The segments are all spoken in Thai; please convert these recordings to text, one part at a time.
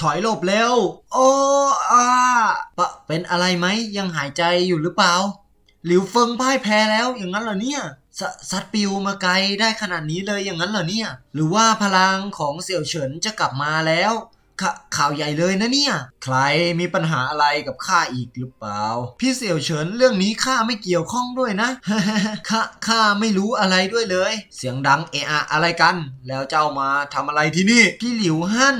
ถอยหลบเร็ว โอ้อาปะเป็นอะไรไหมยังหายใจอยู่หรือเปล่า หลิวเฟิงพ่ายแพ้แล้วอย่างนั้นเหรอเนี่ยสซัดปิวมาไกลได้ขนาดนี้เลยอย่างนั้นเหรอเนี่ย หรือว่าพลังของเสี่ยวเฉินจะกลับมาแล้วขข่าวใหญ่เลยนะเนี่ย ใครมีปัญหาอะไรกับข้าอีกหรือเปล่า พี่เสี่ยวเฉินเรื่องนี้ข้าไม่เกี่ยวข้องด้วยนะข้าข้าไม่รู้อะไรด้วยเลย เสียงดังเอะอะอะไรกัน แล้วเจ้ามาทำอะไรที่นี่ พี่หลิวฮั่น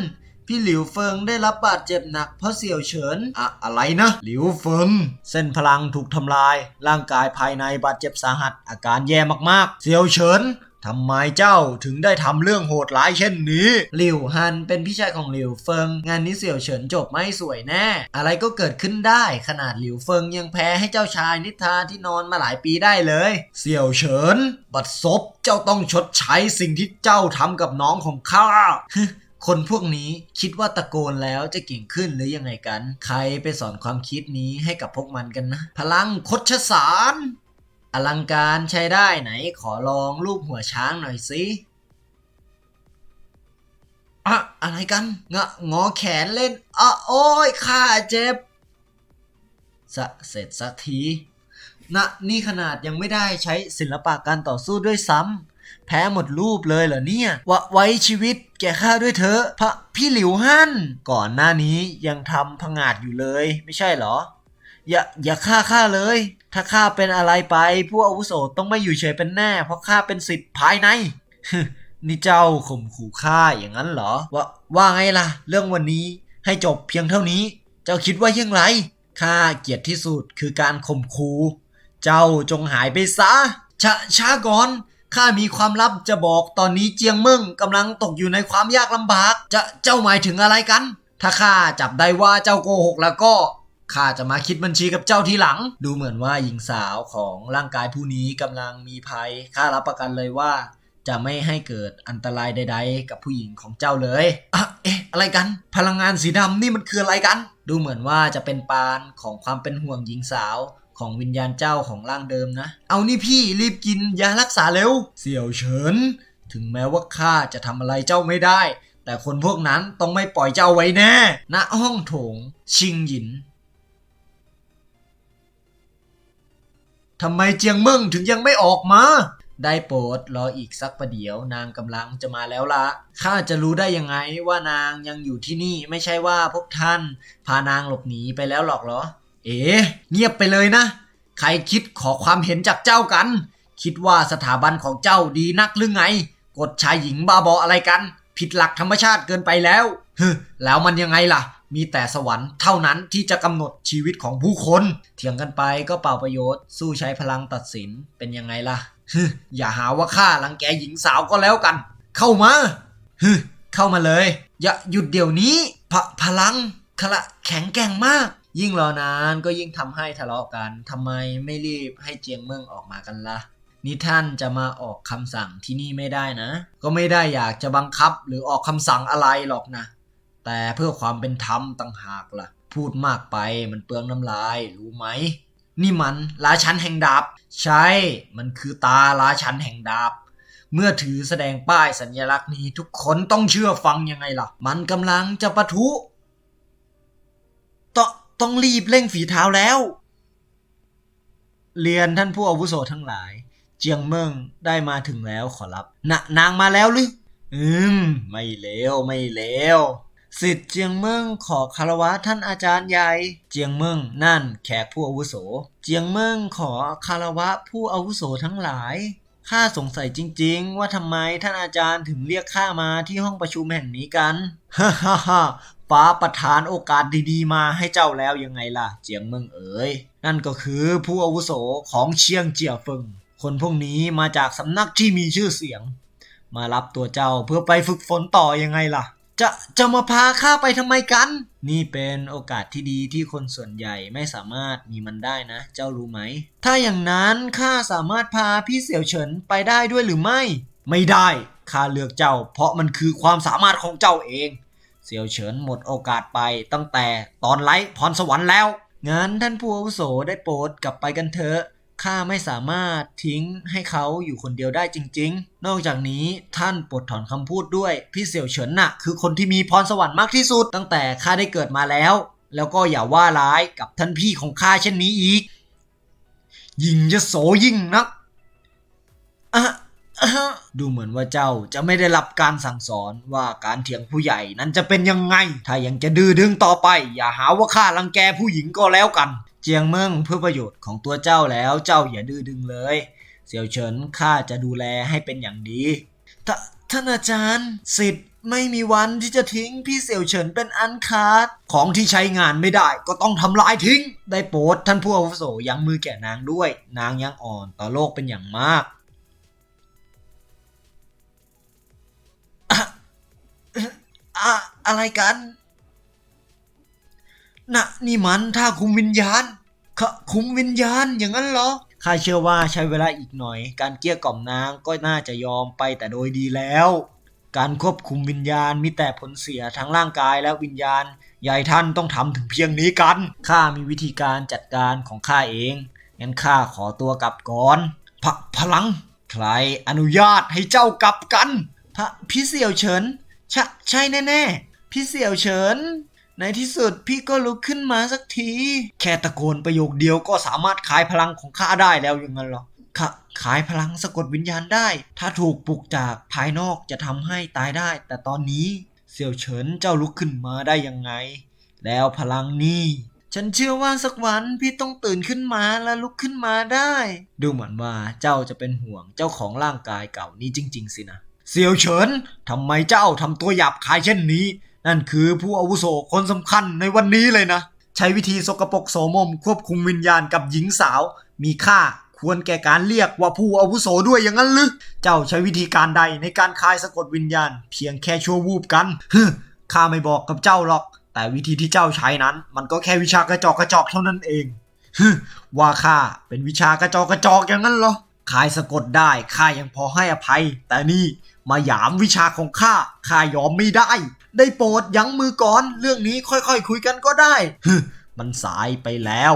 พี่หลิวเฟิงได้รับบาดเจ็บหนักเพราะเสี่ยวเฉินอะอะไรนะ หลิวเฟิง เส้นพลังถูกทำลาย ร่างกายภายในบาดเจ็บสาหัส อาการแย่มากๆ เสี่ยวเฉินทำไมเจ้าถึงได้ทำเรื่องโหดร้ายเช่นนี้หลิวฮันเป็นพี่ชายของหลิวเฟิง งานนี้เสี่ยวเฉินจบไม่สวยแน่ อะไรก็เกิดขึ้นได้ ขนาดหลิวเฟิงยังแพ้ให้เจ้าชายนิทราที่นอนมาหลายปีได้เลย เสี่ยวเฉิน บัดซบเจ้าต้องชดใช้สิ่งที่เจ้าทำกับน้องของข้า คนพวกนี้คิดว่าตะโกนแล้วจะเก่งขึ้นหรือยังไงกัน ใครไปสอนความคิดนี้ให้กับพวกมันกันนะ พลังคดชสาร อลังการใช้ได้ไหนขอลองรูปหัวช้างหน่อยสิอะอะไรกันงะงอแขนเล่นอะโอ้ยข้าเจ็บสะเสร็จสักทีนะนี่ขนาดยังไม่ได้ใช้ศิลปะการต่อสู้ด้วยซ้ำ แพ้หมดรูปเลยเหรอเนี่ยวะไว้ชีวิตแกข้าด้วยเถอะพระพี่หลิวฮั่น ก่อนหน้านี้ยังทำพงาดอยู่เลย ไม่ใช่เหรอ อย่าอย่าฆ่าข้าเลย ถ้าข้าเป็นอะไรไปผู้อาวุโสต้องไม่อยู่เฉยเป็นแน่ เพราะข้าเป็นสิทธิ์ภายในนี่เจ้าข่มขู่ข้าอย่างนั้นเหรอว่าว่าไงล่ะ เรื่องวันนี้ให้จบเพียงเท่านี้ เจ้าคิดว่ายังไรข้าเกียดที่สุดคือการข่มขู่เจ้าจงหายไปซะช้าช้าก่อน ข้ามีความลับจะบอกตอนนี้เจียงเมึงกำลังตกอยู่ในความยากลำบาก จะเจ้าหมายถึงอะไรกัน ถ้าข้าจับได้ว่าเจ้าโกหกแล้วก็ข้าจะมาคิดบัญชีกับเจ้าทีหลัง ดูเหมือนว่าหญิงสาวของร่างกายผู้นี้กำลังมีภัยข้ารับประกันเลยว่า จะไม่ให้เกิดอันตรายใด ๆ กับผู้หญิงของเจ้าเลยอะเอ๊ะอะไรกัน พลังงานสีดำนี่มันคืออะไรกัน ดูเหมือนว่าจะเป็นปานของความเป็นห่วงหญิงสาว ของวิญญาณเจ้าของร่างเดิมนะ เอานี่พี่รีบกินยารักษาเร็ว เสี่ยวเฉิน ถึงแม้ว่าข้าจะทำอะไรเจ้าไม่ได้ แต่คนพวกนั้นต้องไม่ปล่อยเจ้าไว้แน่ณห้องโถง ชิงหยินทำไมเจียงเมิ่งถึงยังไม่ออกมา ได้โปรดรออีกสักประเดี๋ยวนางกำลังจะมาแล้วละข้าจะรู้ได้ยังไงว่านางยังอยู่ที่นี่ไม่ใช่ว่าพวกท่าน พานางหลบหนีไปแล้วหรอกเหรอ เอ๋เงียบไปเลยนะ ใครคิดขอความเห็นจากเจ้ากัน คิดว่าสถาบันของเจ้าดีนักหรือไง กดชายหญิงบ้าบออะไรกัน ผิดหลักธรรมชาติเกินไปแล้วฮึแล้วมันยังไงล่ะ มีแต่สวรรค์เท่านั้นที่จะกำหนดชีวิตของผู้คน เถียงกันไปก็เปล่าประโยชน์ สู้ใช้พลังตัดสินเป็นยังไงล่ะฮึอย่าหาว่าข้ารังแกหญิงสาวก็แล้วกัน เข้ามาฮึเข้ามาเลย อย่าหยุดเดี๋ยวนี้พพลังคละแข็งแกร่งมาก ยิ่งรอนานก็ยิ่งทำให้ทะเลาะกันทำไมไม่รีบให้เจียงเมืองออกมากันละ่ะนี่ท่านจะมาออกคำสั่งที่นี่ไม่ได้นะ ก็ไม่ได้อยากจะบังคับหรือออกคำสั่งอะไรหรอกนะ แต่เพื่อความเป็นธรรมต่างหากล่ะ พูดมากไปมันเปลืองน้ำลายรู้ไหม นี่มันราชันแห่งดาบ ใช่ มันคือตาราชันแห่งดาบ เมื่อถือแสดงป้ายสัญลักษณ์นี้ทุกคนต้องเชื่อฟังยังไงล่ะ มันกำลังจะปะทุต้อ ต้องรีบเร่งฝีเท้าแล้ว เรียนท่านผู้อาวุโสทั้งหลาย เจียงเมิงได้มาถึงแล้วขอรับนะนางมาแล้วหรือ อืม ไม่เลวไม่เลวสิทธิ์เจียงเมิงขอคารวะท่านอาจารย์ใหญ่ เจียงเมิงนั่นแขกผู้อาวุโส เจียงเมิงขอคารวะผู้อาวุโสทั้งหลายข้าสงสัยจริง ๆ ว่าทำไมท่านอาจารย์ถึงเรียกข้ามาที่ห้องประชุมแห่งนี้กัน ฮ่าฮ่าฮ่า ฟ้าประทานโอกาสดีๆ มาให้เจ้าแล้วยังไงล่ะ เจียงเมิงเอ๋ย นั่นก็คือผู้อาวุโสของเชียงเจียเฟิง คนพวกนี้มาจากสำนักที่มีชื่อเสียง มารับตัวเจ้าเพื่อไปฝึกฝนต่อยังไงล่ะ จะจะมาพาข้าไปทำไมกัน นี่เป็นโอกาสที่ดีที่คนส่วนใหญ่ไม่สามารถมีมันได้นะ เจ้ารู้ไหม ถ้าอย่างนั้นข้าสามารถพาพี่เสี่ยวเฉินไปได้ด้วยหรือไม่ ไม่ได้ข้าเลือกเจ้า เพราะมันคือความสามารถของเจ้าเอง เสี่ยวเฉินหมดโอกาสไปตั้งแต่ตอนไลฟ์พรสวรรค์แล้ว งั้นท่านผู้อาวุโสได้โปรดกลับไปกันเถอะข้าไม่สามารถทิ้งให้เขาอยู่คนเดียวได้จริง ๆ นอกจากนี้ท่านปลดถอนคำพูดด้วย พี่เสี่ยวเฉินน่ะ คือคนที่มีพรสวรรค์มากที่สุด ตั้งแต่ข้าได้เกิดมาแล้ว แล้วก็อย่าว่าร้ายกับท่านพี่ของข้าเช่นนี้อีก ยิ่งจะโสยิ่งนักอะอะ ดูเหมือนว่าเจ้าจะไม่ได้รับการสั่งสอนว่าการเถียงผู้ใหญ่นั้นจะเป็นยังไง ถ้ายังจะดื้อดึงต่อไป อย่าหาว่าข้ารังแกผู้หญิงก็แล้วกัน เจียงเมิงเพื่อประโยชน์ของตัวเจ้าแล้วเจ้าอย่าดื้อดึงเลย เสี่ยวเฉินข้าจะดูแลให้เป็นอย่างดีทท่านอาจารย์สิทธิ์ไม่มีวันที่จะทิ้งพี่เสี่ยวเฉินเป็นอันขาดของที่ใช้งานไม่ได้ก็ต้องทำลายทิ้ง ได้โปรดท่านผู้อาวุโสยังมือแก่นางด้วย นางยังอ่อนต่อโลกเป็นอย่างมาก อะอะอะไรกัน น่ะ นี่มันถ้าคุมวิญญาณขะคุมวิญญาณอย่างนั้นเหรอข้าเชื่อว่าใช้เวลาอีกหน่อย การเกลี้ยกล่อมนางก็น่าจะยอมไปแต่โดยดีแล้ว การควบคุมวิญญาณมีแต่ผลเสียทั้งร่างกายและวิญญาณ ยายท่านต้องทำถึงเพียงนี้กัน ข้ามีวิธีการจัดการของข้าเอง งั้นข้าขอตัวกลับก่อนพพลัง ใครอนุญาตให้เจ้ากลับกัน พระพี่เสี่ยวเฉินใช่ใช่แน่ๆ พี่เสี่ยวเฉิน ในที่สุดพี่ก็ลุกขึ้นมาสักที แค่ตะโกนประโยคเดียวก็สามารถขายพลังของข้าได้แล้วอย่างนั้นหรอขขายพลังสะกดวิญญาณได้ ถ้าถูกปลุกจากภายนอกจะทำให้ตายได้ แต่ตอนนี้เสี่ยวเฉินเจ้าลุกขึ้นมาได้ยังไง แล้วพลังนี่ฉันเชื่อว่าสักวันพี่ต้องตื่นขึ้นมาและลุกขึ้นมาได้ ดูเหมือนว่าเจ้าจะเป็นห่วงเจ้าของร่างกายเก่านี้จริง ๆ สินะ เสี่ยวเฉินทำไมเจ้าทำตัวหยาบคายเช่นนี้ นั่นคือผู้อาวุโสคนสำคัญในวันนี้เลยนะ ใช้วิธีสกปรกโสมมควบคุมวิญญาณกับหญิงสาว มีค่าควรแก่การเรียกว่าผู้อาวุโสด้วยอย่างนั้นหรือเจ้าใช้วิธีการใดในการคายสะกดวิญญาณ เพียงแค่ชั่ววูบกันฮึข้าไม่บอกกับเจ้าหรอก แต่วิธีที่เจ้าใช้นั้น มันก็แค่วิชากระจอกกระจอกเท่านั้นเองฮึว่าข้าเป็นวิชากระจอกกระจอกอย่างนั้นเหรอ คายสะกดได้ข้ายังพอให้อภัย แต่นี่มาหยามวิชาของข้าข้ายอมไม่ได้ ได้โปรดยั้งมือก่อน เรื่องนี้ค่อยๆคุยกันก็ได้ มันสายไปแล้ว